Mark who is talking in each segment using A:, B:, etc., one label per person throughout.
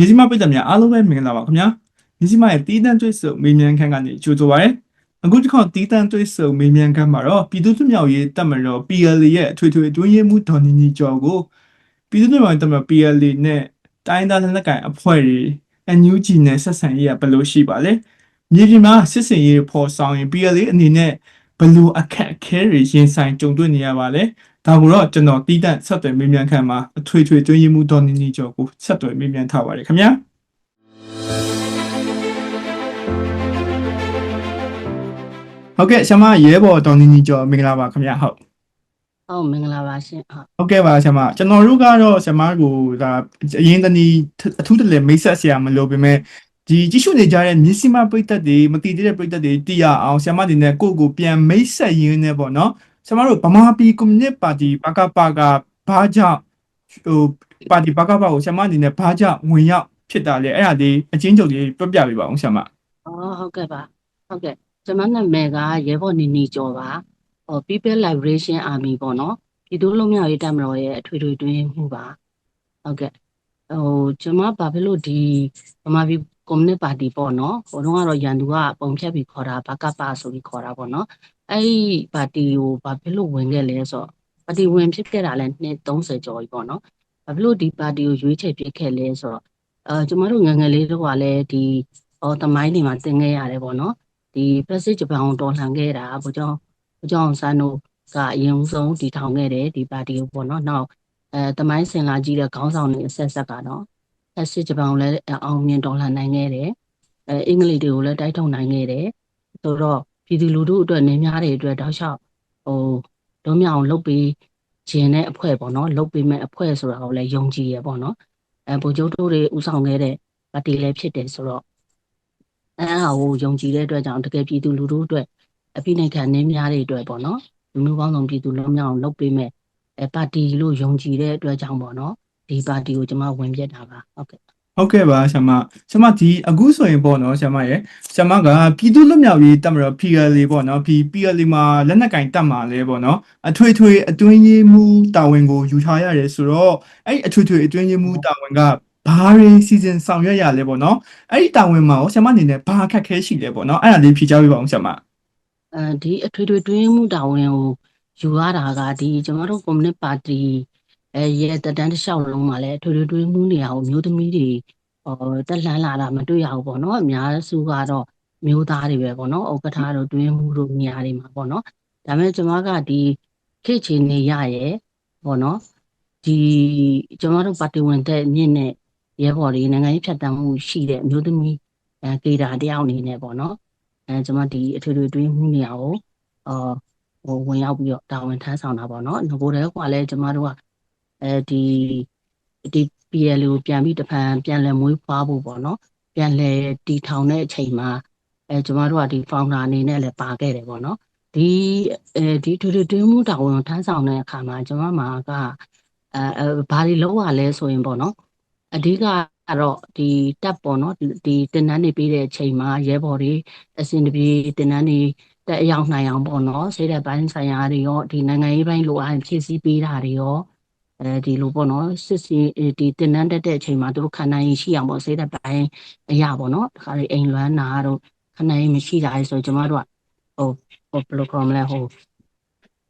A: မြစီမပိတ်သက်များအားလုံးပဲမင်္ဂလာပါခင်ဗျာမြစီမရဲ့တီးတန်းတွေ့ဆုံမေးမြန်းခန်းကနေကြိုဆိုပါရစေအခုတစ်ခါတီးတန်းတွေ့ဆုံမေးမြန်းခန်းမှာတော့ပြည်သူ့လွှတ်မြောက်ရေးတပ်မတော် PLA ရဲ့အထွေထွေအတွင်းရေးမှူးဒေါ်နီနီကျော်ကိုပြည်သူ့လွှတ်မြောက်ရေးတပ်မတော် PLA နဲ့တိုင်းဒေသလက်နက်ကိုင်အဖွဲ့တွေ NUG နဲ့ဆက်ဆံရေးကဘယ်လိုရှိပါလဲမြေပြင်မှာစစ်စင်ရေးဖော်ဆောင်ရင် PLA အနေနဲ့ဘယ်လိုအခက်အခဲတွေရင်ဆိုင်ကြုံတွေ့နေရပါလဲ ဒါကိုတော့ကျွန်တော်တီးတန့်ဆက်သွယ်မေးမြန်းခန်းမှာအထွေထွေတွင်းရေးမှုဒေါ်နီနီကျော်ကိုဆက်သွယ်မေးမြန်းထားပါတယ်ခင်ဗျာဟုတ်ကဲ့ဆရာမရဲဘော်ဒေါ်နီနီကျော်မင်္ဂလာပါခင်ဗျာဟုတ်
B: ဟုတ်မင်္ဂလာပါရှင်ဟုတ်
A: ဟုတ်ကဲ့ပါဆရာမကျွန်တော်တို့ကတော့ဆရာမကိုဒါအရင်တနည်းအထူးတလဲမိတ်ဆက်ဆရာမလို့ပေမဲ့ဒီကြည့်ရှုနေကြတဲ့မြစီမပိတ်သက်တွေမတည်သေးတဲ့ပိတ်သက်တွေတည်ရအောင်ဆရာမဒီနဲ့ကိုယ့်ကိုပြန်မိတ်ဆက်ရင်းနဲ့ပေါ့နော် ဆရာမတို့ဗမာပြည်ကွန်မြူနစ်ပါတီဘကပါကဘာကြောင့်ဟိုပါတီဘကပါကိုဆရာမဒီနဲ့ဘာကြောင့်ဝင်ရောက်ဖြစ်တာလဲအဲ့ဒါလေးအချင်းချုပ်လေးပြပြပေးပါအောင်ဆရာမ
B: အော်ဟုတ်ကဲ့ပါဟုတ်ကဲ့ကျွန်မနာမည်ကရဲဘော်နီနီကျော်ပါဟော People Liberation Army ပေါ့နော်ပြည်သူ့လူမျိုးရေးတပ်မတော်ရဲ့အထွေထွေတွင်းမှုပါဟုတ်ကဲ့ဟိုကျွန်မဘာဖြစ်လို့ဒီဗမာပြည်ကွန်မြူနစ်ပါတီပေါ့နော်ဟိုတော့ကတော့ရန်သူကပုံဖြတ်ပြီးခေါ်တာဘကပဆိုပြီးခေါ်တာပေါ့နော် အဲ့ဒီပါတီကိုဘာဖြစ်လို့ဝင်ခဲ့လဲဆိုတော့ပါတီဝင်ဖြစ်ခဲ့တာလဲနှစ်30ကျော်ပြီပေါ့နော်ဘာဖြစ်လို့ဒီပါတီကိုရွေးချယ်ဖြစ်ခဲ့လဲဆိုတော့အဲကျွန်မတို့ငယ်ငယ်လေးတော့ကလည်းဒီဟောတမိုင်းတွေမှာသင်ခဲ့ရတယ်ပေါ့နော်ဒီပက်စစ်ဂျပန်ကိုတော်လှန်ခဲ့တာဘုကြောင့်ဘုကြောင့်ဆန်းတို့ကအရင်ဆုံးတည်ထောင်ခဲ့တယ်ဒီပါတီကိုပေါ့နော်နောက်အဲတမိုင်းစင်လာကြီးတဲ့ခေါင်းဆောင်တွေအဆက်ဆက်ကတော့ပက်စစ်ဂျပန်ကိုလည်းအောင်မြင်တော်လှန်နိုင်ခဲ့တယ်အဲအင်္ဂလိပ်တွေကိုလည်းတိုက်ထုတ်နိုင်ခဲ့တယ်ဆိုတော့ ပြည်သူလူထုအတွက်နေများတွေအတွက်တောက်လျှောက်ဟိုတို့မြောင်လုပ်ပြီးခြင်းတဲ့အဖွဲ့ပေါ့နော်လုပ်ပြီးမဲ့အဖွဲ့ဆိုတာကိုလည်းယုံကြည်ရပေါ့နော်အဲဗိုလ်ချုပ်တို့တွေဥဆောင်ခဲ့တဲ့ပါတီလည်းဖြစ်တယ်ဆိုတော့အဲအားကိုယုံကြည်တဲ့အတွက်ကြောင့်တကယ်ပြည်သူလူထုအတွက်အပိနိုင်ခံနေများတွေအတွက်ပေါ့နော်လူမျိုးပေါင်းစုံပြည်သူလုံးမြောင်လုပ်ပေးမဲ့အဲပါတီလို့ယုံကြည်တဲ့အတွက်ကြောင့်ပေါ့နော်ဒီပါတီကိုကျွန်မဝင်ပြတာပါဟုတ်ကဲ့
A: ဟုတ်ကဲ့ပါဆရာမဆရာမဒီအခုဆိုရင်ပေါ့နော်ဆရာမရဲ့ဆရာမကပြည်သူ့လွတ်မြောက်ရေးတပ်မတော် PLA ပေါ့နော် P PLA မှာလက်နက်ကင်တပ်မှာလဲပေါ့နော်အထွေထွေအတွင်းရေးမှူးတာဝန်ကိုယူထားရတယ်ဆိုတော့အဲ့ဒီအထွေထွေအတွင်းရေးမှူးတာဝန်ကဘာတွေစီစဉ်ဆောင်ရွက်ရလဲပေါ့နော်အဲ့ဒီတာဝန်မှာရောဆရာမအနေနဲ့ဘာအခက်ခဲရှိလဲပေါ့နော်အဲ့ဒါလေးဖြေကြားပေးပါအောင်ဆရာမ
B: အဲဒီအထွေထွေတွင်းမှုတာဝန်ကိုယူရတာကဒီကျွန်တော်တို့ကွန်မြူနစ်ပါတီ အဲရဲ့တတန်းတစ်လျှောက်လုံးမှာလည်းအထွေထွေတွင်းမှုနေရာကိုမျိုးသမီးတွေဟောတက်လှမ်းလာတာမတွေ့ရဘူးပေါ့နော်အများစုကတော့မျိုးသားတွေပဲပေါ့နော်ဥက္ကဋ္ဌတို့တွင်းမှုတို့နေရာတွေမှာပေါ့နော်ဒါပေမဲ့ကျွန်မကဒီခေတ်ချီနေရရဲ့ပေါ့နော်ဒီကျွန်တော်တို့ပါတီဝင်တဲ့မြင့်နဲ့ရဲဘော်တွေနိုင်ငံရေးဖြတ်တန်းမှုရှိတဲ့အမျိုးသမီးအဲကေတာတယောက်အနေနဲ့ပေါ့နော်အဲကျွန်မဒီအထွေထွေတွင်းမှုနေရာကိုအာဟိုဝင်ရောက်ပြီးတော့တာဝန်ထမ်းဆောင်တာပေါ့နော်ငကိုယ်တည်းကလည်းကျွန်မတို့က အဲဒီဒီ PL ကိုပြန်ပြီးတဖန်ပြန်လည်မွေးဖွားဖို့ပေါ့နော်ပြန်လည်တီထောင်တဲ့အချိန်မှာအဲကျွန်မတို့ကဒီ founder အနေနဲ့လည်းပါခဲ့တယ်ပေါ့နော်ဒီအဲဒီထွေထွေတွင်းမှုတာဝန်ထမ်းဆောင်တဲ့အခါမှာကျွန်မမှာကအဲဘာတွေလောက်ရလဲဆိုရင်ပေါ့နော်အဓိကကတော့ဒီတက်ပေါ့နော်ဒီတင်နန်းနေပြီးတဲ့အချိန်မှာရဲဘော်တွေအစင်တပြေတင်နန်းနေတက်အရောက်နိုင်အောင်ပေါ့နော်စိတ်ဓာတ်ပိုင်းဆိုင်ရာတွေရောဒီနိုင်ငံရေးပိုင်းလိုအပ်ဖြည့်ဆည်းပေးတာတွေရော အဲဒီလိုပေါ့နော်စစ်စီဒီတင်နန်းတက်တဲ့အချိန်မှာသူတို့ခံနိုင်ရရှိအောင်ပေါ့စိတ်ဓာတ်ပိုင်းအရာပေါ့နော်ဒါခါတွေအိမ်လွမ်းနာတို့ခံနိုင်ရမရှိတာလေဆိုကျွန်မတို့ကဟိုဟိုဘယ်လိုခေါ်မလဲဟို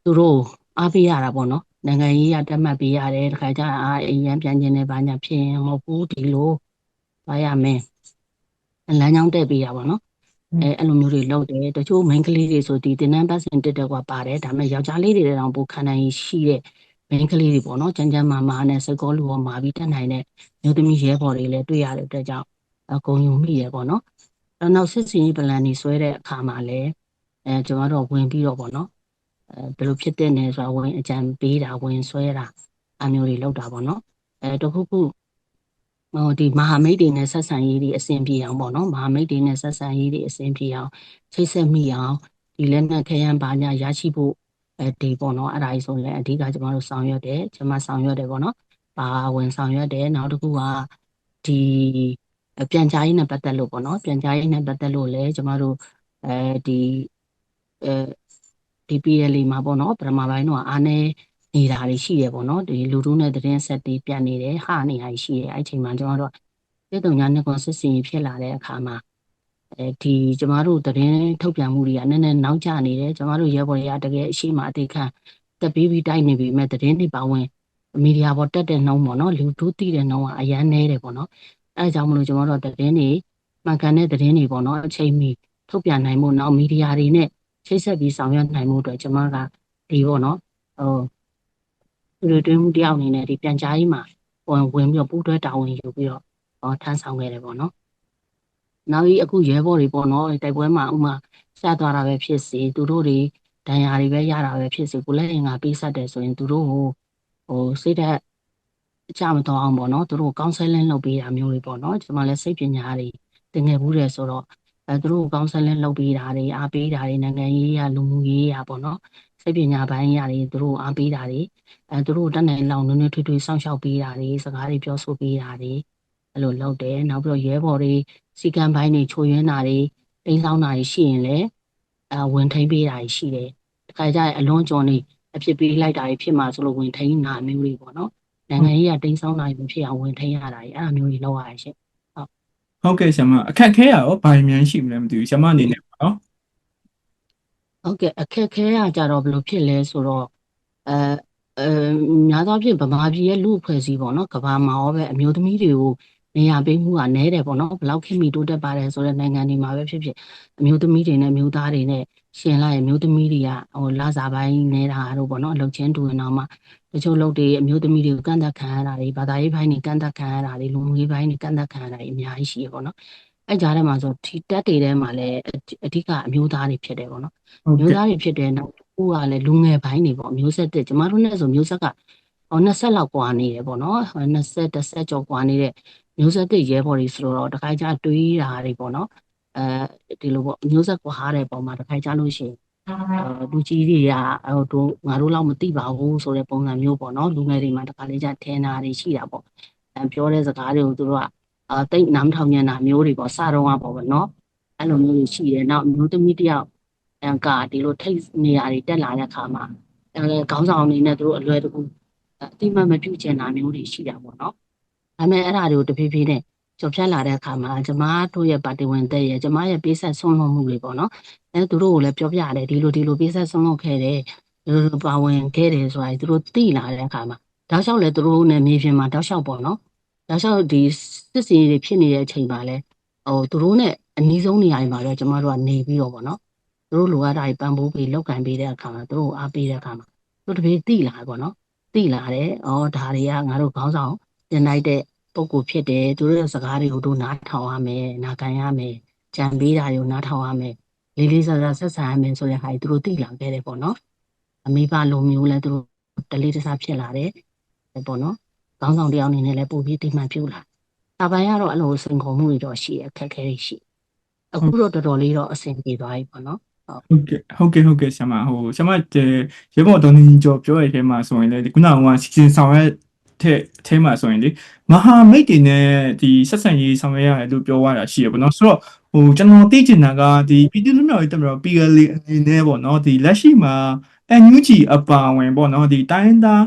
B: သူတို့အားပေးရတာပေါ့နော်နိုင်ငံရေးရတက်မှတ်ပေးရတယ်တခါကျအာအိမ်ရန်ပြန်ကျင်နေပါညာဖြစ်ရင်မဟုတ်ဘူးဒီလိုသွားရမယ်လမ်းကြောင်းတက်ပေးရပါတော့အဲအဲ့လိုမျိုးတွေလုပ်တယ်တချို့ main ကလေးတွေဆိုဒီတင်နန်းပတ်စင်တက်တက်ကွာပါတယ်ဒါပေမဲ့ယောက်ျားလေးတွေတောင်ပိုခံနိုင်ရှိတဲ့ main ကလေးတွေပေါ့နော်ကျန်းကျန်းမာမာနဲ့စကောလူပေါ်မာပြီးတက်နိုင်တဲ့မျိုးသမီးရဲဘော်တွေလည်းတွေ့ရတဲ့အတွက်ကြောင့်အကုန်ယူမိရပေါ့နော်အဲနောက်စစ်စင်ရေးပလန်တွေဆွဲတဲ့အခါမှာလည်းအဲကျွန်တော်တို့ဝင်ပြီးတော့ပေါ့နော်အဲဘယ်လိုဖြစ်တဲ့နေဆိုတာဝင်အကြံပေးတာဝင်ဆွဲတာအမျိုးတွေလောက်တာပေါ့နော်အဲတခုခုဟိုဒီမဟာမိတ်တွေနဲ့ဆက်ဆံရေးတွေအဆင်ပြေအောင်ပေါ့နော်မဟာမိတ်တွေနဲ့ဆက်ဆံရေးတွေအဆင်ပြေအောင်ချိတ်ဆက်မိအောင်ဒီလက်နက်ခဲယမ်းပါညာရရှိဖို့ အဲဒီပေါ့နော်အဲ့ဒါကြီးဆိုရင်အဓိကကျွန်တော်တို့ဆောင်ရွက်တယ်ကျွန်မဆောင်ရွက်တယ်ပေါ့နော်ပါဝင်ဆောင်ရွက်တယ်နောက်တစ်ခုကဒီပြန်ကြားရေးနဲ့ပတ်သက်လို့ပေါ့နော်ပြန်ကြားရေးနဲ့ပတ်သက်လို့လည်းကျွန်တော်တို့အဲဒီအဲ DPL မှာပေါ့နော်ပထမပိုင်းတော့အားနေနေတာတွေရှိရပေါ့နော်ဒီလူထုနဲ့သတင်းဆက်တွေပြတ်နေတယ်ဟာနေတာရှိတယ်အဲ့ချိန်မှာကျွန်တော်တို့ပြည်သူညာနှစ်ကွန်စစ်စင်ဖြစ်လာတဲ့အခါမှာ အဲဒီကျမတို့သတင်းထုတ်ပြန်မှုတွေကနည်းနည်းနောက်ကျနေတယ်ကျမတို့ရဲဘော်တွေကတကယ်အရှိမအသေးခံတက်ပြီးပြီးတိုက်နေပြီမဲ့သတင်းတွေပါဝင်မီဒီယာပေါ်တက်တဲ့နှုံးပေါ့နော်လူတို့သိတဲ့နှုံးကအရန်နေတယ်ပေါ့နော်အဲဒါကြောင့်မလို့ကျမတို့သတင်းတွေမှန်ကန်တဲ့သတင်းတွေပေါ့နော်အချိန်မီထုတ်ပြန်နိုင်ဖို့နောက်မီဒီယာတွေနဲ့ချိတ်ဆက်ပြီးဆောင်ရွက်နိုင်မှုအတွက်ကျမကဒီပေါ့နော်ဟိုလူတွေတွင်းမှုတယောက်အနေနဲ့ဒီပြန်ကြားရေးမှာဝင်ဝင်ပြီးတော့ပူးတွဲတာဝန်ယူပြီးတော့ဟောထမ်းဆောင်ခဲ့တယ်ပေါ့နော် နောက်ကြီးအခုရဲဘော်တွေပေါ့နော်တိုက်ပွဲမှာဥမာရှာသွားတာပဲဖြစ်စေသူတို့တွေဒဏ်ရာတွေပဲရတာပဲဖြစ်စေကိုလည်းအင်္ဂါပေးဆက်တယ်ဆိုရင်သူတို့ဟိုဟိုစိတ်ဓာတ်အကြမတော်အောင်ပေါ့နော်သူတို့ကောင်းဆယ်လင်းလုပ်ပေးတာမျိုးတွေပေါ့နော်ကျွန်မလည်းစိတ်ပညာတွေတင်ငယ်ဘူးတယ်ဆိုတော့အဲသူတို့ကောင်းဆယ်လင်းလုပ်ပေးတာတွေအားပေးတာတွေနိုင်ငံရေးရလူမှုရေးရပေါ့နော်စိတ်ပညာပိုင်းရတွေသူတို့အားပေးတာတွေအဲသူတို့တက်နိုင်လောက်နွေးနွေးထွေးထွေးစောင့်ရှောက်ပေးတာတွေစကားတွေပြောဆိုပေးတာတွေအဲ့လိုလုပ်တယ်နောက်ပြီးတော့ရဲဘော်တွေစီကံပိုင်းတွေချိုးယွင်းတာတွေတိန်းဆောင်တာတွေရှိရင်လည်းအဝင်ထိန်ပေးတာတွေရှိတယ်တခါကျရင်အလွန်ကျော်နေအဖြစ်ပေးလိုက်တာတွေဖြစ်မှာဆိုလို့ဝင်ထိန်တာမျိုးတွေပေါ့နော်နိုင်ငံရေးကတိန်းဆောင်တာတွေမဖြစ်အောင်ဝင်ထိန်ရတာတွေအဲ့လိုမျိုးတွေလုပ်ရတယ်ရှင်
A: ဟုတ်ကဲ့ဆရာမအခက်ခဲရရောဘာမှန်းရှိမလဲမသိဘူးဆရာမအနေနဲ့ပေါ့နော်
B: ဟုတ်ကဲ့အခက်ခဲရကြတော့ဘယ်လိုဖြစ်လဲဆိုတော့အဲအဲများသောအားဖြင့်ဗမာပြည်ရဲ့လူအဖွဲ့အစည်းပေါ့နော်ကဘာမှာရောပဲအမျိုးသမီးတွေကို နေရာပေးမှုကနည်းတယ်ပေါ့နော်ဘယ်လောက်ခင်မီတိုးတက်ပါတယ်ဆိုတဲ့နိုင်ငံတွေမှာပဲဖြစ်ဖြစ်အမျိုးသမီးတွေနဲ့မျိုးသားတွေနဲ့ရှင်လိုက်အမျိုးသမီးတွေကဟိုလာစားပိုင်းနေတာတို့ပေါ့နော်အလုပ်ချင်းတူရင်တော့မှတချို့လုပ်တွေအမျိုးသမီးတွေကိုကန့်သက်ခံရတာတွေဘာသာရေးပိုင်းတွေကန့်သက်ခံရတာတွေလူမှုရေးပိုင်းတွေကန့်သက်ခံရတာတွေအများကြီးရှိရပေါ့နော်အဲကြားထဲမှာဆိုဒီတက်တွေထဲမှာလည်းအဓိကအမျိုးသားတွေဖြစ်တယ်ပေါ့နော်
A: ဟုတ်
B: မျိုး
A: ကဲ့
B: သားတွေဖြစ်တယ်နောက်တစ်ခုကလည်းလူငယ်ပိုင်းတွေပေါ့မျိုးဆက်တက်ကျမတို့နဲ့ဆိုမျိုးဆက်ကဟော 20လောက်กว่าနေတယ်ပေါ့နော်20 10ကျော်กว่าနေတဲ့မျိုးဆက်တက်ရဲဘော်တွေဆိုတော့တခါကြတွေးတာတွေပေါ့နော်အဲဒီလိုပေါ့မျိုးဆက်กว่าတဲ့ပုံမှာတခါကြလို့ရှိရင်အဲလူကြီးတွေကဟိုတို့ငါတို့လောက်မသိပါဘူးဆိုတဲ့ပုံစံမျိုးပေါ့နော်လူငယ်တွေမှာတခါလေးကြထင်တာတွေရှိတာပေါ့အဲပြောတဲ့စကားတွေကိုသူတို့ကအာတိတ်နားမထောင်ညံတာမျိုးတွေပေါ့စတော့ကပေါ့ဗောနော်အဲ့လိုမျိုးတွေရှိတယ်နောက်မျိုးသမီးတယောက် အန်ကဒီလိုထိတ်နေရာတွေတက်လာတဲ့အခါမှာအဲခေါင်းဆောင်အနေနဲ့သူတို့အလွယ်တကူ အတိမတ်မပြုတ်ချင်တာမျိုးတွေရှိတာပေါ့နော်။ဒါပေမဲ့အဲ့ဒါတွေကိုတဖြည်းဖြည်းနဲ့ကျော်ဖြတ်လာတဲ့အခါမှာကျမတို့ရဲ့ပါတီဝင်တဲ့ရဲ့ကျမရဲ့ပေးဆက်ဆုံးလုံးမှုတွေပေါ့နော်။အဲသူတို့ကိုလည်းပြောပြတယ်ဒီလိုဒီလိုပေးဆက်ဆုံးလုံးခဲ့တယ်ဒီလိုပါဝင်ခဲ့တယ်ဆိုတာသူတို့သိလာတဲ့အခါမှာတောက်လျှောက်လည်းသူတို့နဲ့မြေပြင်မှာတောက်လျှောက်ပေါ့နော်။တောက်လျှောက်ဒီစစ်စင်တွေဖြစ်နေတဲ့အချိန်မှာလည်းဟိုသူတို့နဲ့အနည်းဆုံးနေရာတွေမှာတော့ကျမတို့ကနေပြီးတော့ပေါ့နော်သူတို့လိုအပ်တာတွေပံ့ပိုးပြီးလောက်ကင်ပေးတဲ့အခါမှာသူတို့ကိုအားပေးတဲ့အခါမှာသူတို့တပည့်တိလာပေါ့နော် တိလာတယ်။အော်ဒါတွေကငါတို့ခေါင်းဆောင်တင်လိုက်တဲ့ပုံကိုဖြစ်တယ်သူတို့ရဲ့စကားတွေကိုတို့နားထောင်ရမယ်နာခံရမယ်ကြံပေးတာတွေကိုနားထောင်ရမယ်လေးလေးစားစားဆက်ဆံရမယ်ဆိုတဲ့ဟာတွေသူတို့တိလာခဲ့တယ်ပေါ့နော်အမိဘလိုမျိုးလဲသူတို့တလေးတစားဖြစ်လာတယ်ပေါ့နော်ခေါင်းဆောင်တယောက်အနေနဲ့လည်းပို့ပြီးတိမှန်ပြုလာတာပိုင်းကတော့အဲ့လိုစိန်ခေါ်မှုတွေတော့ရှိရအခက်အခဲတွေရှိအခုတော့တော်တော်လေးတော့အဆင်ပြေသွားပြီပေါ့နော်
A: ဟုတ်ကဲ့ဟုတ်ကဲ့ဟုတ်ကဲ့ဆရာမဟိုဆရာမတဲ့ရေပေါ်တော်နေကြောပြောရတဲ့ထဲမှာဆိုရင်လေဒီခုနကဟိုစီစဉ်ဆောင်ရွက်တဲ့အထဲမှာဆိုရင်လေမဟာမိတ်တွေနဲ့ဒီဆက်ဆံရေးဆောင်ရွက်ရတယ်လို့ပြောရတာရှိရပေါ့နော်ဆိုတော့ဟိုကျွန်တော်သိချင်တာကဒီပြည်သူ့လူမျိုးရေးတက်မတော် PLA အနေနဲ့ပေါ့နော်ဒီလက်ရှိမှာ NUG အပါဝင်ပေါ့နော်ဒီတိုင်းသား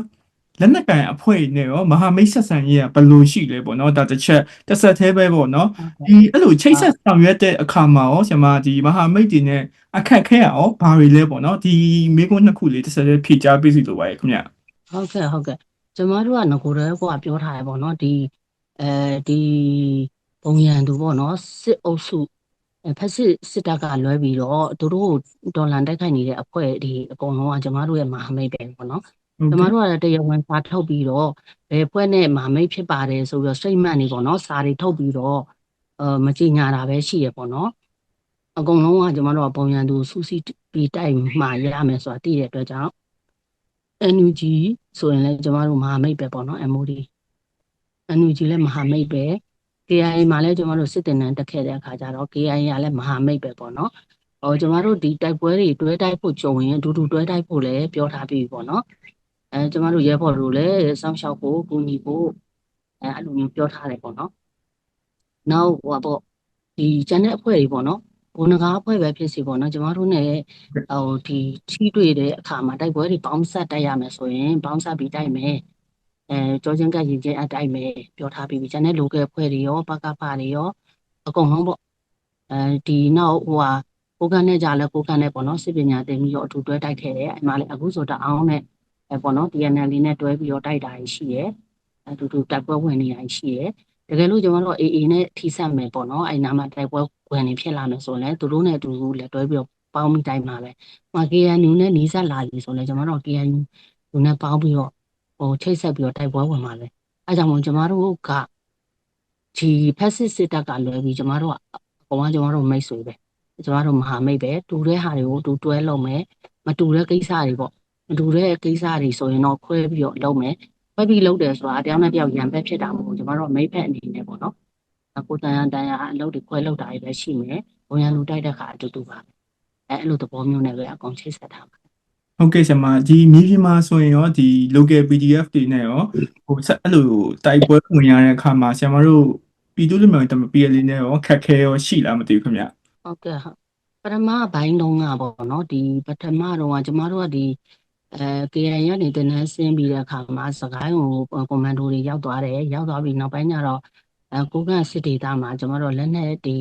A: လက်နက်ကန်အဖွဲ့နဲ့ရောမဟာမိတ်ဆက်ဆံရေးကဘယ်လိုရှိလဲပေါ့နော်ဒါတစ်ချက်တစ်ဆက်သေးပဲပေါ့နော်ဒီအဲ့လိုချိတ်ဆက်ဆောင်ရွက်တဲ့အခါမှာရောဆရာမဒီမဟာမိတ်တွေနဲ့အခက်ခဲရအောင်ဘာတွေလဲပေါ့နော်ဒီမိကုန်းနှစ်ခုလေးတစ်ဆက်လေးဖြည့်ချပေးစီလိုပါရဲ့ခင်ဗျ
B: ဟုတ်ကဲ့ဟုတ်ကဲ့ကျမတို့ကငကိုယ်တည်းကပြောထားရပေါ့နော်ဒီအဲဒီပုံရံသူပေါ့နော်စစ်အုပ်စုအဲဖက်စစ်စစ်တပ်ကလွဲပြီးတော့သူတို့ကိုဒေါ်လာတိုက်ခိုက်နေတဲ့အဖွဲ့ဒီအကုန်လုံးကကျမတို့ရဲ့မဟာမိတ်ပဲပေါ့နော်
A: ဟုတ်
B: ကျ
A: ကဲ့
B: မတို့ကတရားဝင်စာထုတ်ပြီးတော့ဘယ်ဖွဲ့နဲ့မဟာမိတ်ဖြစ်ပါတယ်ဆိုပြီးတော့စိတ်မှန်နေပေါ့နော်စာတွေထုတ်ပြီးတော့အဲမကြေညာတာပဲရှိရပေါ့နော်အကုန်လုံးကကျမတို့ကပုံရံသူစူးစီးပြီးတိုက်မှာရမယ်ဆိုတာသိတဲ့အတွက်ကြောင့် NUG ဆိုရင်လည်းကျမတို့မဟာမိတ်ပဲပေါ့နော် MOD NUG လည်းမဟာမိတ်ပဲ KIA မှာလည်းကျမတို့စစ်တင်နန်းတက်ခဲ့တဲ့အခါကျတော့ KIA ကလည်းမဟာမိတ်ပဲပေါ့နော်။ဟောကျမတို့ဒီတိုက်ပွဲတွေတွဲတိုက်ဖို့ကြုံရင်အတူတူတွဲတိုက်ဖို့လည်းပြောထားပြီးပြီပေါ့နော်။ အဲကျမတို့ရဲဘော်တို့လည်းစောင့်ရှောက်ဖို့ကူညီဖို့အဲအဲ့လိုမျိုးပြောထားတယ်ပေါ့နော်။နောက်ဟိုပါပေါ့ဒီကျန်တဲ့အဖွဲ့တွေပေါ့နော်။ဘုံနဂါအဖွဲ့ပဲဖြစ်စီပေါ့နော်ကျမတို့ ਨੇ ဟိုဒီထီးတွေ့တဲ့အခါမှာတိုက်ပွဲတွေပေါင်းဆက်တိုက်ရမယ်ဆိုရင်ပေါင်းဆက်ပြီးတိုက်မယ်အဲကြောချင်းကရင်ချင်းအတိုင်းပဲပြောထားပြီးပြီကျန်တဲ့ local ဖွဲ့တွေရောပကဖတွေရောအကုန်လုံးပေါ့အဲဒီနောက်ဟိုဟာကိုကန်နဲ့ကြလဲကိုကန်နဲ့ပေါ့နော်စစ်ပညာသင်ပြီးတော့အထူတွဲတိုက်ခဲ့တယ်အဲ့မှာလေအခုဆိုတော့အောင်နဲ့ အဲပေါ့နော် DNL လေးနဲ့တွဲပြီးတော့တိုက်တာရှိရဲအတူတူတိုက်ပွဲဝင်နေတာရှိရဲတကယ်လို့ကျွန်တော်တို့ AA နဲ့ထိစပ်မယ်ပေါ့နော်အဲ့နာမှာတိုက်ပွဲဝင်နေဖြစ်လာမယ်ဆိုရင်သူတို့နဲ့အတူတူလက်တွဲပြီးတော့ပေါင်းပြီးတိုက်မှာပဲမှာ KNU နဲ့နီးစပ်လာပြီဆိုရင်ကျွန်တော်တို့ KNU လူနဲ့ပေါင်းပြီးတော့ဟိုချိတ်ဆက်ပြီးတော့တိုက်ပွဲဝင်မှာပဲအဲကြောင့်မို့ကျွန်တော်တို့ကဒီဖက်စစ်စစ်တပ်ကလွယ်ပြီးကျွန်တော်တို့ကအကောင်ကကျွန်တော်တို့မိတ်ဆွေပဲကျွန်တော်တို့မဟာမိတ်ပဲတူတဲ့ဟာတွေကိုတူတွဲလုပ်မယ်မတူတဲ့ကိစ္စတွေပေါ့ မတူတဲ့ကိစ္စတွေဆိုရင်တော့ခွဲပြီးတော့လုပ်မယ်ခွဲပြီးလုပ်တယ်ဆိုတာတယောက်နဲ့တယောက်ရံပဲဖြစ်တာမဟုတ်ဘူးကျွန်တော်တို့မိတ်ဖက်အနေနဲ့ပေါ့နော်ကိုတန်ရန်တန်ရအလုပ်တွေခွဲလုပ်တာတွေပဲရှိမယ်ဘုံရန်လူတိုက်တဲ့ခါအတူတူပါပဲအဲအဲ့လိုသဘောမျိုးနဲ့ပဲအကောင်ချိတ်ဆက်ထားပါ
A: ဟုတ်ကဲ့ဆရာမဒီမြေပြင်မှာဆိုရင်ရောဒီ local PDF တွေနဲ့ရောဟိုဆက်အဲ့လိုတိုက်ပွဲဝင်ရတဲ့အခါမှာဆရာမတို့ပြည်သူ့လူမျိုးတမ PL နဲ့ရောခက်ခဲရောရှိလားမသိဘူးခင်ဗျ
B: ဟုတ်ကဲ့ဟုတ်ပထမဘိုင်းလုံးကပေါ့နော်ဒီပထမတော့ကကျမတို့ကဒီ အဲ KN ရနေတင်နှန်းဆင်းပြီးတဲ့အခါမှာစကိုင်းကိုကွန်မန်ဒိုတွေရောက်သွားတယ်ရောက်သွားပြီးနောက်ပိုင်းကျတော့အဲကိုကန့်စစ်ဒေသမှာကျမတို့လက်နက်တွေ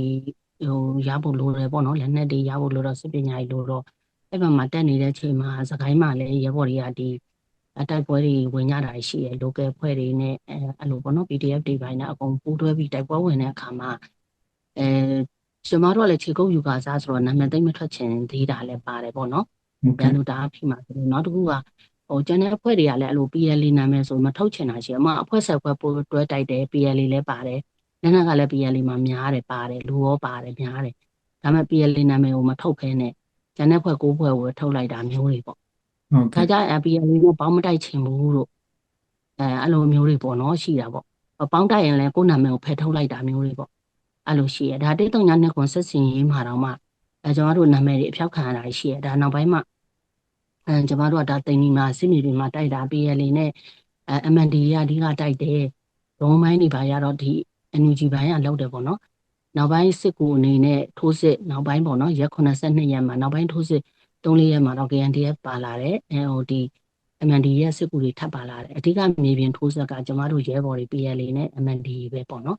B: ဟိုရဖို့လိုတယ်ပေါ့နော်လက်နက်တွေရဖို့လိုတော့စစ်ပညာကြီးလိုတော့အဲ့ဘက်မှာတက်နေတဲ့အချိန်မှာစကိုင်းမှာလည်းရဲဘော်တွေကဒီအတိုက်ပွဲတွေဝင်ကြတာရှိတယ် local ဖွဲ့တွေနဲ့အဲအဲ့လိုပေါ့နော် PDF တွေပိုင်းနဲ့အကုန်ပူးတွဲပြီးတိုက်ပွဲဝင်တဲ့အခါမှာအဲကျမတို့ကလည်းခြေကုပ်ယူကာစားဆိုတော့နာမည်သိမ့်မထွက်ချင်သေးတာလည်းပါတယ်ပေါ့နော်
A: ဟုတ်။
B: ပြန်
A: ကဲ့
B: လို့တအားဖိမှာဆိုလို့နောက်တစ်ခုကဟိုကျန်တဲ့အဖွဲ့တွေကလည်းအဲ့လို PLA နာမည်ဆိုမထုတ်ချင်တာရှိတယ်။အမအဖွဲ့ဆက်ဖွဲ့ပို့တွဲတိုက်တယ် PLA လည်းပါတယ်။နာနာကလည်း PLA မှာများတယ်ပါတယ်လူရောပါတယ်များတယ်။ဒါပေမဲ့ PLA နာမည်ကိုမထုတ်ခဲနဲ့ကျန်တဲ့ဖွဲ့ကိုဖွဲ့ကိုထုတ်လိုက်တာမျိုးတွေပေါ့
A: ဟုတ်။
B: ခါ
A: ကဲ့
B: ကြရင် PLA နဲ့ပေါင်းမတိုက်ချင်ဘူးလို့အဲအဲ့လိုမျိုးတွေပေါ့နော်ရှိတာပေါ့။ပေါင်းတိုက်ရင်လည်းကိုယ်နာမည်ကိုဖယ်ထုတ်လိုက်တာမျိုးတွေပေါ့။အဲ့လိုရှိရဒါတိတ်တုံညာနဲ့ကွန်ဆက်စင်ရေးမှာတော့မှအဲကျွန်တော်တို့နာမည်တွေအဖြောက်ခံရတာရှိရဒါနောက်ပိုင်းမှာ အဲကျွန်တော်တို့ကဒါတိန်ဒီမှာစစ်မြေပြင်မှာတိုက်တာ PLA နဲ့အဲ MND ရအဓိကတိုက်တယ်ဒုံးမိုင်းတွေပါရတော့ဒီ NUG ဘိုင်းကလောက်တယ်ပေါ့နော်နောက်ပိုင်းစစ်ကူအနေနဲ့ထိုးစစ်နောက်ပိုင်းပေါ့နော်ရက်82ရက်မှာနောက်ပိုင်းထိုးစစ်3-4ရက်မှာတော့ KNDF ပါလာတယ်အဲဟိုဒီ MND ရဲ့စစ်ကူတွေထပ်ပါလာတယ်အဓိကမြေပြင်ထိုးဆက်ကကျွန်တော်တို့ရဲဘော်တွေ PLA နဲ့ MND ပဲပေါ့နော်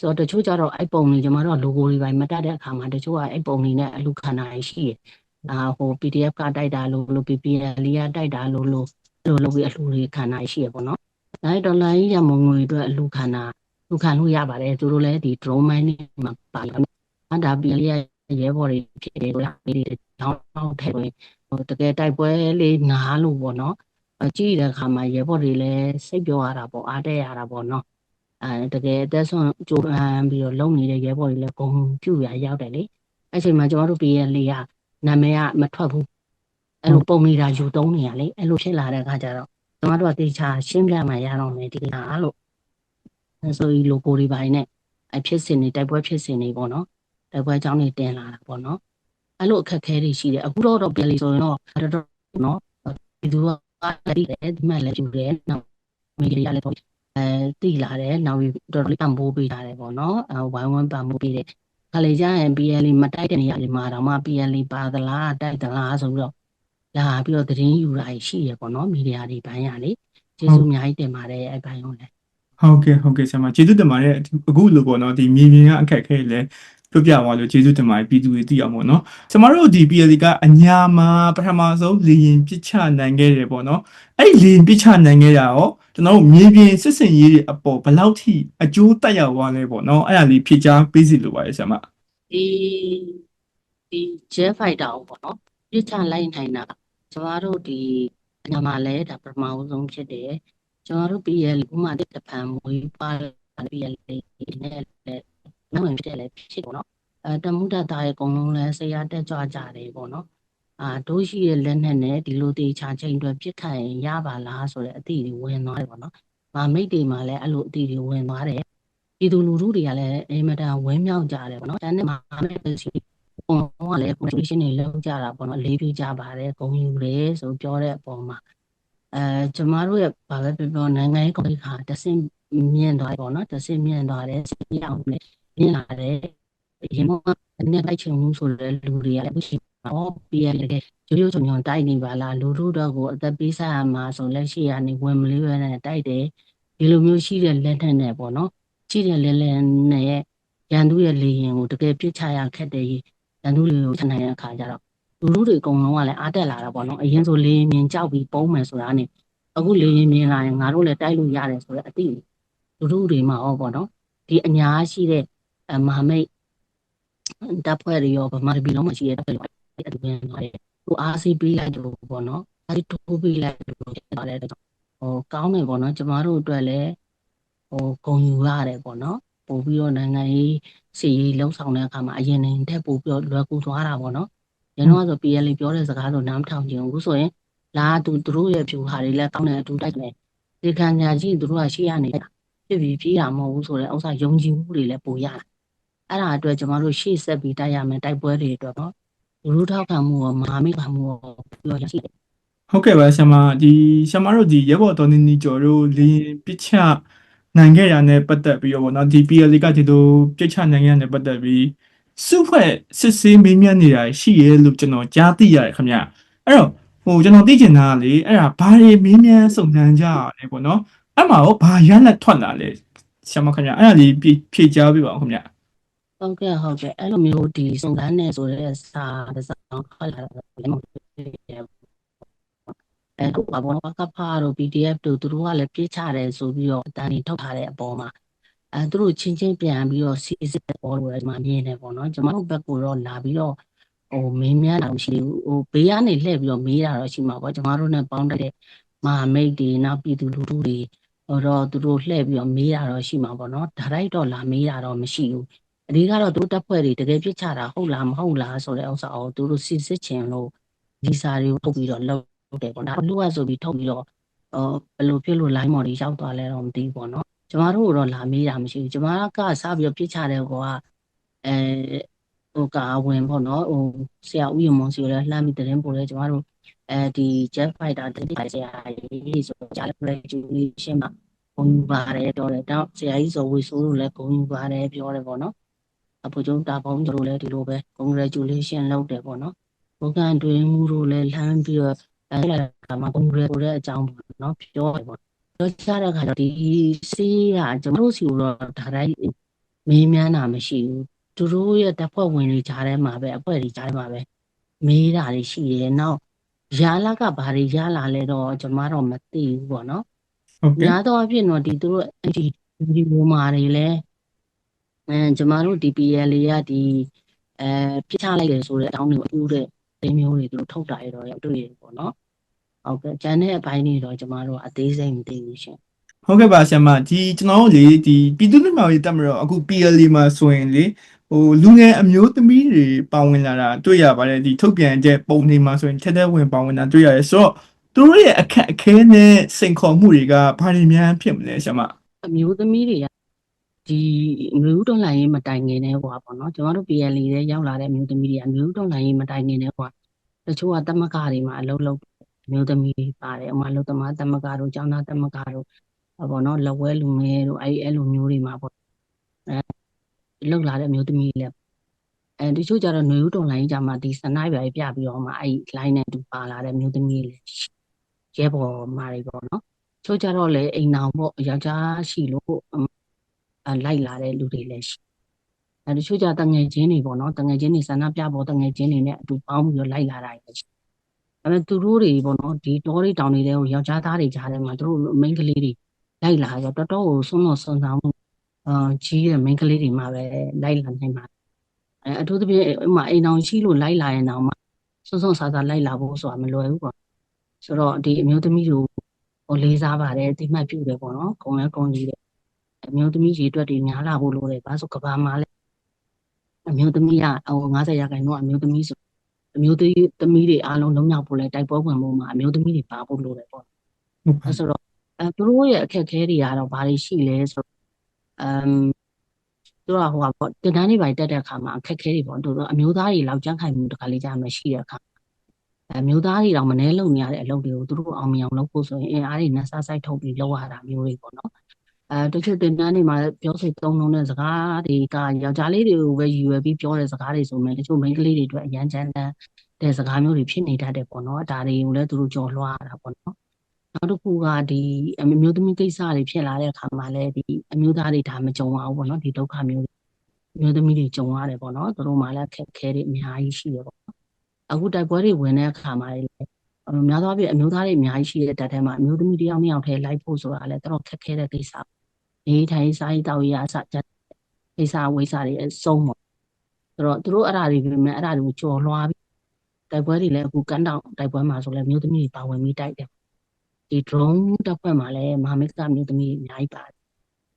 B: ဆိုတော့တချို့ကြတော့အဲ့ပုံတွေကျမတို့က logo တွေပိုင်းမတက်တဲ့အခါမှာတချို့ကအဲ့ပုံတွေနဲ့အလူခန္ဓာရရှိတယ်။ အာဟို PDF ကတိုက်တာလို့လို့ PPL ကတိုက်တာလို့လို့လို့လို့ပြီးအလူတွေခန္ဓာရရှိရပေါ့နော်။ဒါဒေါ်လာကြီးရမုံငွေအတွက်အလူခန္ဓာလူခံလို့ရပါတယ်သူတို့လည်းဒီ drone mine တွေမှာပါလာတယ်။အဒါ PL ရရဲဘော်တွေဖြစ်တယ်လို့ဒီတောင်းတောင်းထဲဟိုတကယ်တိုက်ပွဲလေးနားလို့ပေါ့နော်။အကြည့်တဲ့အခါမှာရဲဘော်တွေလည်းစိတ်ပြောရတာပေါ့အားတက်ရတာပေါ့နော်။အဲတကယ်အသက်ဆုံးကြိုးပမ်းပြီးတော့လုံနေတဲ့ရဲဘော်တွေလည်းဂုံပြူရရောက်တယ်လေအဲ့ချိန်မှာကျမတို့ PL က နာမည်ကမထွက်ဘူးအဲ့လိုပုံနေတာယူသုံးနေရလေအဲ့လိုဖြစ်လာတဲ့အခါကျတော့ကျမတို့ကတေချာရှင်းပြမှရတော့မယ်ဒီကဟာလို့အဲဆိုဒီ logo တွေပိုင်းနဲ့အဖြစ်စင်တွေတိုက်ပွဲဖြစ်စင်တွေပေါ့နော်တိုက်ပွဲအကြောင်းတွေတင်လာတာပေါ့နော်အဲ့လိုအခက်အခဲတွေရှိတယ်အခုတော့တော့ PL ဆိုရင်တော့တော်တော်နော်ဒီသူကလည်းဒီလည်းဒီမဲ့လည်းယူတယ်နောက်မီဒီယာလည်းတော့အဲတိလာတယ်နောက်ပြီးတော်တော်လေးပံ့ပိုးပေးထားတယ်ပေါ့နော်အဲဝိုင်းဝန်းပံ့ပိုးပေးတယ် ခါလေကျရင် PL မတိုက်တဲ့နေရာတွေမှာတော့မှ PL ပါသလားတိုက်သလားဆိုပြီးတော့လာပြီးတော့သတင်းယူတာရှိရပေါ့နော်မီဒီယာတွေဘိုင်းရလေကျေးဇူးအများကြီးတင်ပါတယ်အဲ့ဘိုင်းကိုလည်း
A: ဟုတ်ကဲ့ဟုတ်ကဲ့ဆရာမကျေးဇူးတင်ပါတယ်အခုလိုပေါ့နော်ဒီမြေပြင်ကအခက်အခဲလည်းပြပြသွားလို့ကျေးဇူးတင်ပါတယ်ပြည်သူတွေသိအောင်ပေါ့နော်ကျမတို့ဒီ PL ကအညာမှာပထမဆုံးလေရင်ပစ်ချနိုင်ခဲ့တယ်ပေါ့နော်အဲ့ဒီလေရင်ပစ်ချနိုင်ခဲ့တာရော ကျွန်တော်တို့မြေပြင်စစ်စင်ရေးတွေအပေါ်ဘယ်လောက်ထိအကျိုးတက်ရောက်သွားလဲပေါ့နော်အဲ့ဒါလေးဖြေချပေးစီလိုပါတယ်ဆရာမ
B: ဒီဒီ jet fighter ကိုပေါ့နော်ပြစ်ချလိုက်နိုင်တာကျမတို့ဒီအညာမှာလဲဒါပထမဆုံးဖြစ်တယ်ကျမတို့ PL ဥမာတစ်ဖန်မွေးပါ PL နဲ့လည်းနောက်ဝင်ဖြစ်တယ်လည်းဖြစ်ပေါ့နော်အဲတမှုတတာရဲ့အကုန်လုံးလဲဆရာတက်ကြွကြတယ်ပေါ့နော် အာတို့ရှိရဲ့လက်နဲ့နဲ့ဒီလိုတေချာချိန်တွေပြစ်ခတ်ရင်ရပါလားဆိုတဲ့အသည့်တွေဝင်သွားတယ်ပေါ့နော်။မာမိတ်တွေမှာလည်းအဲ့လိုအသည့်တွေဝင်သွားတယ်။ပြည်သူလူထုတွေကလည်းအင်မတန်ဝင်းမြောက်ကြတယ်ပေါ့နော်။တန်းနဲ့မာမိတ်တွေစီပုံကလည်း contribution တွေလုပ်ကြတာပေါ့နော်။လေးပြကြပါတယ်ဂုဏ်ယူတယ်ဆိုပြောတဲ့အပေါ်မှာအဲကျမတို့ရဲ့ဘာပဲပြောပြောနိုင်ငံရေးကော်မတီခါတဆင့်မြင့်သွားတယ်ပေါ့နော်။တဆင့်မြင့်သွားတယ်စီအောင်လည်းမြင့်လာတယ်။ရင်မအနေလိုက်ချင်မှုဆိုတဲ့လူတွေကလည်းအခုရှိ ဟောပြရလေရိုးရိုးချုံချုံတိုက်နေပါလားလူထုတော့ကိုအသက်ပေးစားရမှာဆိုလက်ရှိကနေဝင်မလေးပဲနဲ့တိုက်တယ်ဒီလိုမျိုးရှိတဲ့လက်ထက်နဲ့ပေါ့နော်ရှိတဲ့လက်လက်နဲ့ရန်သူရဲ့လေရင်ကိုတကယ်ပြစ်ချရခက်တယ်ရန်သူတွေကိုချနိုင်တဲ့အခါကျတော့လူထုတွေအကုန်လုံးကလည်းအားတက်လာတာပေါ့နော်အရင်ဆိုလေရင်မြင်ကြောက်ပြီးပုံးမယ်ဆိုတာနဲ့အခုလေရင်မြင်လာရင်ငါတို့လည်းတိုက်လို့ရတယ်ဆိုတော့အတိလူထုတွေမှာဟောပေါ့နော်ဒီအညာရှိတဲ့အမဟာမိတ်တပ်ဖွဲ့တွေရောဗမာပြည်လုံးမှာရှိတဲ့တပ်ဖွဲ့တွေ အဲ့ဒါပြန်သွားတယ်သူအားစီးပေးလိုက်တယ်လို့ပေါ့နော်အားစီးထိုးပေးလိုက်တယ်လို့ဖြစ်သွားတဲ့အတွက်ဟိုကောင်းတယ်ပေါ့နော်ကျမတို့အတွက်လည်းဟိုဂုံယူရတယ်ပေါ့နော်ပို့ပြီးတော့နိုင်ငံရေးစီရေးလှုံ့ဆော်တဲ့အခါမှာအရင်နေတက်ပို့ပြီးတော့လွယ်ကူသွားတာပေါ့နော်ရန်တော့ဆို PL ပြောတဲ့စကားဆိုနားမထောင်ချင်ဘူးဆိုရင်လာသူသူတို့ရဲ့ဖြူဟာတွေလည်းကောင်းတဲ့အတူတိုက်တယ်ဒီခံညာကြီးသူတို့ကရှိရနေတာဖြစ်ပြီးပြေးတာမဟုတ်ဘူးဆိုတော့ဥစ္စာယုံကြည်မှုတွေလည်းပိုရတာအဲ့ဒါအတွက်ကျမတို့ရှေ့ဆက်ပြီးတိုက်ရမယ်တိုက်ပွဲတွေအတွက်ပေါ့ လူထုထောက်ခံမှုရောမဟာမိတ်ခံမှုရောပြောရရှိတယ်
A: ဟုတ်ကဲ့ပါဆရာမဒီဆရာမတို့ဒီရဲဘော်တော်နေနေကျော်တို့လင်းပစ်ချနိုင်ခဲ့ရတဲ့ပတ်သက်ပြီးတော့ဗောနော်ဒီ PL ကဒီလိုပစ်ချနိုင်ခဲ့တဲ့ပတ်သက်ပြီးစုဖွဲ့စစ်ဆေးမေးမြန်းနေတာရှိရဲလို့ကျွန်တော်ကြားသိရတယ်ခင်ဗျအဲ့တော့ဟိုကျွန်တော်သိချင်တာကလေအဲ့ဒါဘာတွေမေးမြန်းစုံစမ်းကြရလဲဗောနော်အဲ့မှာရောဘာရလက်ထွက်လာလဲဆရာမခင်ဗျအဲ့ဒါလေးဖြည့်ဖြည့်ကြားပေးပါဦးခင်ဗျ
B: ဟုတ်ကဲ့ဟုတ်ကဲ့အဲ့လိုမျိုးဒီစုံစမ်းနေဆိုတဲ့စာတစ်စောင်ထွက်လာတာလည်းမဟုတ်ဘူးအဲ့တော့ဘာဘောကဖားတို့ PDF တို့သူတို့ကလည်းပြေးချတယ်ဆိုပြီးတော့အတန်ကြီးထုတ်ထားတဲ့အပေါ်မှာအဲသူတို့ချင်းချင်းပြန်ပြီးတော့စီစစ်ပေါ်လို့လည်းဒီမှာမြင်နေပေါ့နော်ကျွန်တော်တို့ဘက်ကတော့လာပြီးတော့ဟိုမင်းများတာမရှိဘူးဟိုဘေးကနေလှည့်ပြီးတော့မေးတာတော့ရှိမှာပေါ့ကျွန်တော်တို့ ਨੇ ပေါင်းတဲ့မဟာမိတ်တွေနောက်ပြည်သူလူထုတွေဟိုတော့သူတို့လှည့်ပြီးတော့မေးတာတော့ရှိမှာပေါ့နော်ဒါရိုက်တော့လာမေးတာတော့မရှိဘူး အဓိကတော့သူတို့တပ်ဖွဲ့တွေတကယ်ပြစ်ချတာဟုတ်လားမဟုတ်လားဆိုတဲ့ဥစ္စာကိုသူတို့စစ်စစ်ချင်လို့ဒီစာတွေကိုထုတ်ပြီးတော့လုပ်တယ်ပေါ့ဒါလူကဆိုပြီးထုတ်ပြီးတော့အော်ဘယ်လိုဖြစ်လို့ line မော်တွေရောက်သွားလဲတော့မသိဘူးပေါ့နော်ကျမတို့ကတော့လာမေးတာမရှိဘူးကျမကစပြီးတော့ပြစ်ချတဲ့ကောကအဲဟိုကာဝင်ပေါ့နော်ဟိုဆရာဦးရမွန်စီကိုလည်းလှမ်းပြီးသတင်းပို့တယ်ကျမတို့အဲဒီ jet fighter တတိယဆရာကြီးဆိုကြားတဲ့ graduation မှာဂုဏ်ယူပါတယ်ပြောတယ်တော့ဆရာကြီးဆိုဝေဆိုးလို့လည်းဂုဏ်ယူပါတယ်ပြောတယ်ပေါ့နော် အဖိုးကျုံတာပေါင်းတို့လည်းဒီလိုပဲ congratulation လုပ်တယ်ပေါ့နော်ဘုကန်တွင်မှုတို့လည်းလှမ်းပြီးတော့အဲလာကမှာ congrat ဆိုတဲ့အကြောင်းပေါ့နော်ပြောတယ်ပေါ့ပြောချတဲ့ခါကျတော့ဒီစီးကကျွန်တော်တို့စီတော့ဒါတိုင်းမေးမြန်းတာမရှိဘူးသူတို့ရဲ့တပ်ဖွဲ့ဝင်တွေကြားထဲမှာပဲအဖွဲ့တွေကြားထဲမှာပဲမေးတာတွေရှိတယ်နောက်ရလာကဘာတွေရလာလဲတော့ကျွန်မတော့မသိဘူးပေါ့နော်
A: ဟုတ်ကဲ့
B: များသောအားဖြင့်တော့ဒီသူတို့ဒီဒီဘိုမာတွေလည်း အဲကျမတို့ DPL လေးကဒီအဲပြစ်ချလိုက်တယ်ဆိုတဲ့အကြောင်းတွေကိုအတူတဲ့သိမ်းမျိုးတွေသူတို့ထုတ်တာရတော့ရောက်တွေ့ရပေါ့နော်ဟုတ်ကဲ့ကျန်တဲ့အပိုင်းတွေတော့ကျမတို့ကအသေးစိတ်မသိဘူးရှင်
A: ဟုတ်ကဲ့ပါဆရာမဒီကျွန်တော်တို့လေဒီပြည်သူ့လူမျိုးရေးတက်မလို့အခု PL မှာဆိုရင်လေဟိုလူငယ်အမျိုးသမီးတွေပါဝင်လာတာတွေ့ရပါတယ်ဒီထုတ်ပြန်ချက်ပုံနေမှာဆိုရင်ထက်တဲ့ဝင်ပါဝင်တာတွေ့ရတယ်ဆိုတော့သူတို့ရဲ့အခက်အခဲနဲ့စိန်ခေါ်မှုတွေကဘာတွေများဖြစ်မလဲဆရာမ
B: အမျိုးသမီးတွေက ဒီအမျိုးတော်လိုင်းရေးမတိုင်ခင်နဲ့ဟွာပေါ့နော်ကျမတို့ PL လေးတဲ့ရောက်လာတဲ့အမျိုးသမီးတွေကအမျိုးတော်လိုင်းရေးမတိုင်ခင်နဲ့ဟွာတချို့ကတမကတွေမှာအလုပ်လုပ်အမျိုးသမီးတွေပါတယ်အမလုပ်သမားတမကတို့ကျောင်းသားတမကတို့ဟောပေါ့နော်လက်ဝဲလူငယ်တို့အဲ့အဲ့လိုမျိုးတွေမှာပေါ့အဲလောက်လာတဲ့အမျိုးသမီးတွေလည်းအဲတချို့ကျတော့ຫນွေဦးတော်လိုင်းကြမှာဒီစနိုက်ပဲပြပြီးတော့မှအဲ့ line နဲ့တူပါလာတဲ့အမျိုးသမီးတွေလည်းရဲဘော်မာတွေပေါ့နော်ချို့ကြတော့လေအိမ်အောင်ပေါ့ယောက်ျားရှိလို့အ လိုက်လာတဲ့လူတွေလည်းရှိအဲတချို့ကြတငယ်ချင်းတွေပေါ့နော်တငယ်ချင်းတွေဆန္ဒပြဖို့တငယ်ချင်းတွေနဲ့အတူပေါင်းပြီးတော့လိုက်လာတာတွေရှိအဲမဲ့သူတို့တွေပေါ့နော်ဒီတောတွေတောင်တွေကိုယောက်ျားသားတွေကြားထဲမှာသူတို့မိန်းကလေးတွေလိုက်လာရောတော်တော်ကိုစွန့်လို့စွန့်ဆောင်မှုအာကြီးတဲ့မိန်းကလေးတွေမှာပဲလိုက်လာနိုင်မှာအဲအထူးသဖြင့်ဥမာအိမ်အောင်ရှိလို့လိုက်လာရင်တော့မှစွန့်စွန့်ဆာဆာလိုက်လာဖို့ဆိုတာမလွယ်ဘူးပေါ့ဆိုတော့ဒီအမျိုးသမီးတို့ဟိုလေးစားပါတယ်တိမှတ်ပြုတယ်ပေါ့နော်ဂုံလဲဂုံကြီးတယ် အမျိုးသမီးရေအတွက်တွေများလာဖို့လိုတယ်ဘာလို့ဆိုကဘာမှာလဲအမျိုးသမီးကဟို90ရာခိုင်နှုန်းအမျိုးသမီးဆိုအမျိုးသမီးသမီးတွေအားလုံးလုံးရောက်ဖို့လဲတိုက်ပွဲဝင်ဖို့မှာအမျိုးသမီးတွေပါဖို့လိုတယ်ပေါ့
A: ဟုတ်ပါ
B: အဲဆိုတော့အဲသူတို့ရဲ့အခက်အခဲတွေကတော့ဘာတွေရှိလဲဆိုအမ်သူကဟိုကပေါ့တင်တန်းတွေပါတက်တဲ့အခါမှာအခက်အခဲတွေပေါ့သူတို့အမျိုးသားတွေလောက်ကြမ်းခိုင်မှုတခါလေးကြာမှရှိတဲ့အခါအမျိုးသားတွေတော့မနှဲလုံနေရတဲ့အလုပ်တွေကိုသူတို့အောင်မြင်အောင်လုပ်ဖို့ဆိုရင်အင်အားတွေနဲ့စားဆိုင်ထုတ်ပြီးလုပ်ရတာမျိုးတွေပေါ့နော် အဲတချို့တင်တန်းတွေမှာလည်းပြောဆိုသုံးလုံးတဲ့စကားတွေကယောက်ျားလေးတွေကိုပဲရည်ရွယ်ပြီးပြောတဲ့စကားတွေဆိုမှတချို့မိန်းကလေးတွေအတွက်အရန်ချမ်းတမ်းတဲ့စကားမျိုးတွေဖြစ်နေတတ်တယ်ပေါ့နော်ဒါတွေကိုလည်းသူတို့ကြော်လွှားရတာပေါ့နော်နောက်တစ်ခုကဒီအမျိုးသမီးကိစ္စတွေဖြစ်လာတဲ့အခါမှာလည်းဒီအမျိုးသားတွေဒါမကြုံရဘူးပေါ့နော်ဒီဒုက္ခမျိုးတွေအမျိုးသမီးတွေကြုံရတယ်ပေါ့နော်သူတို့မှလည်းခက်ခဲတွေအများကြီးရှိတယ်ပေါ့နော်အခုတိုက်ပွဲတွေဝင်တဲ့အခါမှာလည်းအများသောအားဖြင့်အမျိုးသားတွေအများကြီးရှိတဲ့တက်ထဲမှာအမျိုးသမီးတစ်ယောက်နှစ်ယောက်ထဲလိုက်ဖို့ဆိုတာလည်းတော်တော်ခက်ခဲတဲ့ကိစ္စ နေထိုင်စားရေးတောက်ရေးအစချက်ကိစ္စဝိစ္စတွေအဆုံးပေါ့ဆိုတော့သူတို့အဲ့ဒါတွေပြင်မဲ့အဲ့ဒါတွေကိုကြော်လွှားပြီးတိုက်ပွဲတွေလည်းအခုကန်းတောင်တိုက်ပွဲမှာဆိုလည်းမျိုးသမီးတွေပါဝင်ပြီးတိုက်တယ်ဒီ drone တပ်ဖွဲ့မှာလည်းမဟာမိတ်ကမျိုးသမီးတွေအများကြီးပါတယ်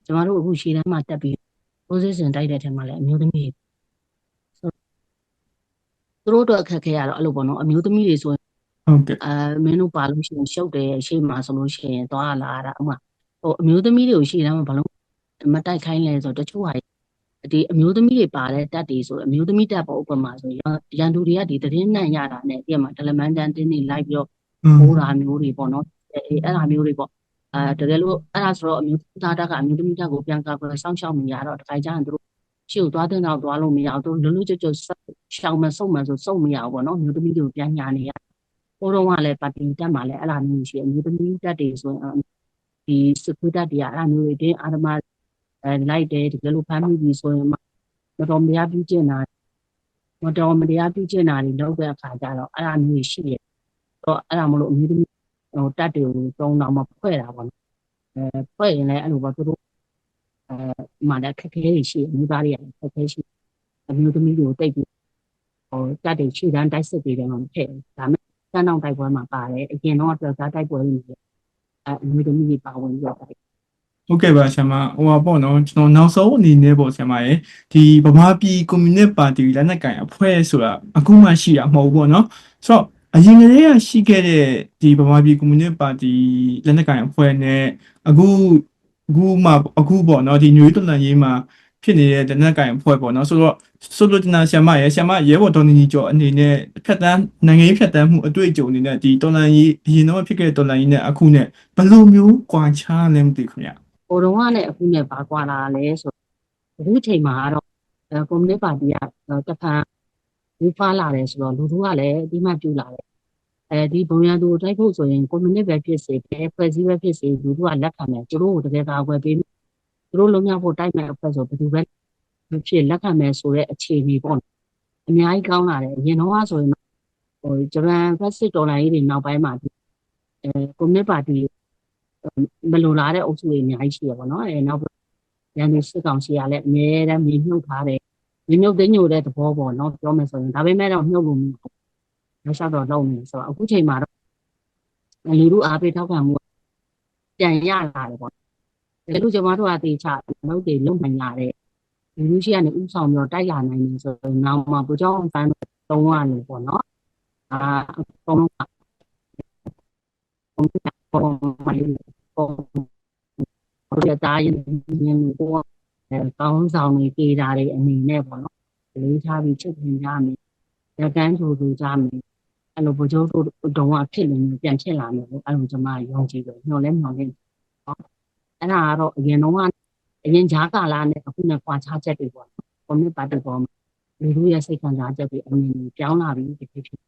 B: ကျမတို့အခုရှေ့တန်းမှာတက်ပြီး position တိုက်တဲ့ထဲမှာလည်းအမျိုးသမီးတွေဆိုသူတို့တော့အခက်ခဲရတော့အဲ့လိုပေါ့နော်အမျိုးသမီးတွေဆိုရင်
A: ဟုတ်ကဲ့
B: အဲမင်းတို့ပါလို့ရှိရင်ရှုပ်တယ်ရှေ့မှာဆိုလို့ရှိရင်သွားလာရတာဥမာ ဟိုအမျိုးသမီးတွေကိုရှေ့တန်းမှာဘာလို့မတိုက်ခိုင်းလဲဆိုတော့တချို့ဟာဒီအမျိုးသမီးတွေပါတဲ့တက်တွေဆိုအမျိုးသမီးတက်ပေါ်ဥပမာဆိုရန်ရန်သူတွေကဒီသတင်းနှံ့ရတာနဲ့ဒီမှာဒလမန်တန်တင်းတွေလိုက်ပြီးတော့
A: อืม
B: ပိုးတာမျိုးတွေပေါ့နော်အဲအဲအဲ့ဒါမျိုးတွေပေါ့အဲတကယ်လို့အဲ့ဒါဆိုတော့အမျိုးသားတက်ကအမျိုးသမီးတက်ကိုပြန်ကာကွယ်စောင့်ရှောက်နေရတော့တခါကျရင်သူတို့ရှေ့ကိုသွားတဲ့နောက်သွားလို့မရအောင်သူလွတ်လွတ်ကျွတ်ကျွတ်ရှောင်မစုံမဆိုစုံမရအောင်ပေါ့နော်အမျိုးသမီးတွေကိုပြန်ညာနေရဟိုတော့ကလည်းပါတီတက်မှာလည်းအဲ့လိုမျိုးရှိတယ်အမျိုးသမီးတက်တွေဆိုရင် ဒီစကူတက်တွေကအဲ့လိုမျိုးတွေတင်းအာရမအဲလိုက်တယ်တကယ်လို့ဖမ်းမိပြီဆိုရင်မတော်မတရားပြုကျင့်တာမတော်မတရားပြုကျင့်တာတွေလုပ်တဲ့အခါကျတော့အဲ့လိုမျိုးရှိတယ်တော့အဲ့ဒါမလို့အမျိုးသမီးဟိုတက်တွေကိုတုံးတော့မဖွဲ့တာပေါ့နော်အဲဖွဲ့ရင်လည်းအဲ့လိုပေါ့သူတို့အဲမှလည်းခက်ခဲတွေရှိအမျိုးသားတွေကခက်ခဲရှိအမျိုးသမီးတွေကိုတိတ်ပြီးဟိုတက်တွေခြေတန်းတိုက်စစ်တွေတော့မထည့်ဒါမဲ့စမ်းတောင်တိုက်ပွဲမှာပါတယ်အရင်တော့ပြောစားတိုက်ပွဲတွေ အဲအမျိုးသမီးတွေပါဝင်ပြီးတော့တိုက်
A: ဟုတ်ကဲ့ပါဆရာမဟိုပါပေါ့နော်ကျွန်တော်နောက်ဆုံးအနေနဲ့ပေါ့ဆရာမရေဒီဗမာပြည်ကွန်မြူနစ်ပါတီလက်နက်ကိုင်အဖွဲ့ဆိုတာအခုမှရှိတာမဟုတ်ဘူးပေါ့နော်ဆိုတော့အရင်ကတည်းကရှိခဲ့တဲ့ဒီဗမာပြည်ကွန်မြူနစ်ပါတီလက်နက်ကိုင်အဖွဲ့နဲ့အခုအခုမှအခုပေါ့နော်ဒီညွေတော်လန်ရေးမှာ ဖြစ်နေတဲ့လက်နက်ကိုင်အဖွဲ့ပေါ့နော်ဆိုတော့ဆိုလိုချင်တာဆရာမရေဆရာမရဲဘော်တော်နေကြီးကျော်အနေနဲ့ဖြတ်တန်းနိုင်ငံရေးဖြတ်တန်းမှုအတွေ့အကြုံအနေနဲ့ဒီတော်လန်ရေးအရင်တော့ဖြစ်ခဲ့တဲ့တော်လန်ရေးနဲ့အခုနဲ့ဘယ်လိုမျိုးကွာခြားလဲမသိဘူးခင်ဗျ
B: ဟိုတုန်းကလည်းအခုနဲ့ပါကွာလာလဲဆိုအခုချိန်မှာကတော့အဲကွန်မြူနစ်ပါတီကတစ်ဖန်ဘူဖာလာတယ်ဆိုတော့လူတို့ကလည်းအဒီမှပြူလာတယ်အဲဒီဘုံရသူတိုက်ဖို့ဆိုရင်ကွန်မြူနစ်ပဲဖြစ်စေပဲဖွဲ့စည်းပဲဖြစ်စေလူတို့ကလက်ခံတယ်သူတို့ကိုတကယ်ကာကွယ်ပေး သူတို့လုံးဝဖို့တိုက်မဲ့အဖွဲ့ဆိုဘယ်သူပဲဖြစ်လက်ခံမယ်ဆိုတဲ့အခြေအနေပေါ့အများကြီးကောင်းလာတယ်အရင်တော့ကဆိုရင်ဟိုဂျပန်ဖက်စစ်ဒေါ်လာရေးတွေနောက်ပိုင်းမှာအဲကွန်မြူနစ်ပါတီမလိုလားတဲ့အုပ်စုတွေအများကြီးရှိရပါတော့။အဲနောက်ရန်သူစစ်ကောင်စီကလည်းအများတမ်းမြေမြုပ်ထားတယ်။မြေမြုပ်သိညိုတဲ့သဘောပေါ့နော်ပြောမယ်ဆိုရင်ဒါပေမဲ့တော့မြုပ်လို့မရဘူး။လက်လျှောက်တော့လုံးနေဆိုတော့အခုချိန်မှာတော့လူလူအားပေးထောက်ခံမှုပြန်ရလာတယ်ပေါ့။ ဒါလို့ကျွန်တော်တို့အသေးချလုပ်တွေလုပ်နိုင်ရတဲ့လူလူရှိကနေဥဆောင်ပြီးတော့တိုက်လာနိုင်တယ်ဆိုတော့နောက်မှပူကြောင်းအတိုင်းသုံးရလို့ပေါ့နော်။အာအကုန်လုံးကပုံစံပုံမှန်ပုံဟိုရသားရင်ရင်ကိုအဲကောင်းဆောင်တွေပြေးတာတွေအနေနဲ့ပေါ့နော်လေးထားပြီးချက်ပြင်ကြမယ်ရကန်းချိုသူကြမယ်အဲ့လိုဘုကျိုးတို့တုံးကဖြစ်နေပြန်ဖြစ်လာမယ်လို့အဲ့လိုကျွန်မယုံကြည်တယ်ညှော်လဲညှော်နေနော် အဲ့ဒါကတော့အရင်တော့ကအရင်ဂျားကာလာနဲ့အခုနဲ့ကွာခြားချက်တွေပေါ့ကွန်မြူပါတီပေါ်မှာလူလူရဲ့စိတ်ခံစားချက်တွေအမြင်တွေပြောင်းလာပြီဒီဖြစ်ဖြစ်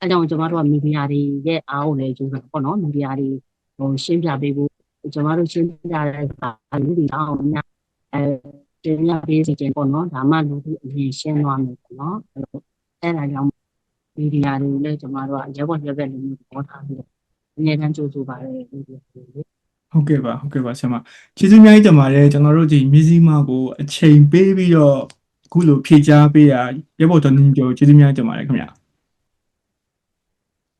B: အဲကြောင့်ကျွန်တော်တို့ကမီဒီယာတွေရဲ့အားကိုလည်းကျူးတာပေါ့နော်မီဒီယာတွေဟိုရှင်းပြပေးဖို့ကျွန်တော်တို့ရှင်းပြတဲ့အခါလူတွေအောင်များအဲတင်ပြပေးစီခြင်းပေါ့နော်ဒါမှလူတွေအရင်ရှင်းသွားမယ်ပေါ့နော်အဲ့လိုအဲ့ဒါကြောင့်မီဒီယာတွေလည်းကျွန်တော်တို့ကရဲဘော်ရဲဘက်လူမျိုးပေါ်ထားပြီးတော့အများကြီးကြိုးစားပါတယ်လူတွေ
A: ဟုတ်ကဲ့ပါဟုတ်ကဲ့ပါဆရာမကျေးဇူးအများကြီးတင်ပါတယ်ကျွန်တော်တို့ဒီမြစည်းမကိုအချိန်ပေးပြီးတော့အခုလိုဖြည့်ချပေးတာရဖို့တော်နေကြောကျေးဇူးအများကြီးတင်ပါတယ်ခင်ဗျာ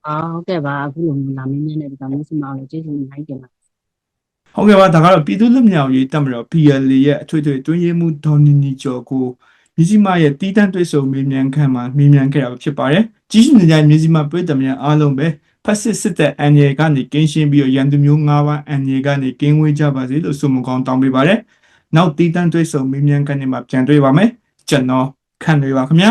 B: အားဟုတ်ကဲ့ပါအခုလိုမျိုးလာမင်းနဲ့ဒီကောင်မျိုးစမအောင်လည်းကျေးဇူးအများကြီးတင်ပါ
A: ဟုတ်ကဲ့ပါဒါကတော့ပြည်သူ့လူမျိုးရေးတက်မတော် PLA ရဲ့အထွေထွေတွင်းရေးမှုဒေါ်နီနီကျော်ကိုမြစည်းမရဲ့တီးတန့်တွေ့ဆုံမေးမြန်းခန့်မှာမေးမြန်းခဲ့တာဖြစ်ပါတယ်ကြီးစုနေကြမြစည်းမပြည်သူများအားလုံးပဲ ဖက်စစ်စစ်တဲ့အန်ရကနေကင်းရှင်းပြီးတော့ရန်သူမျိုး၅ပါးအန်ရကနေကင်းဝေးကြပါစေလို့ဆုမကောင်းတောင်းပေးပါတယ်နောက်တီးတန့်တွေ့ဆုံမေးမြန်းခန့်နေမှာပြန်တွေ့ပါမယ်ကျွန်တော်ခန့်တွေပါခင်ဗျာ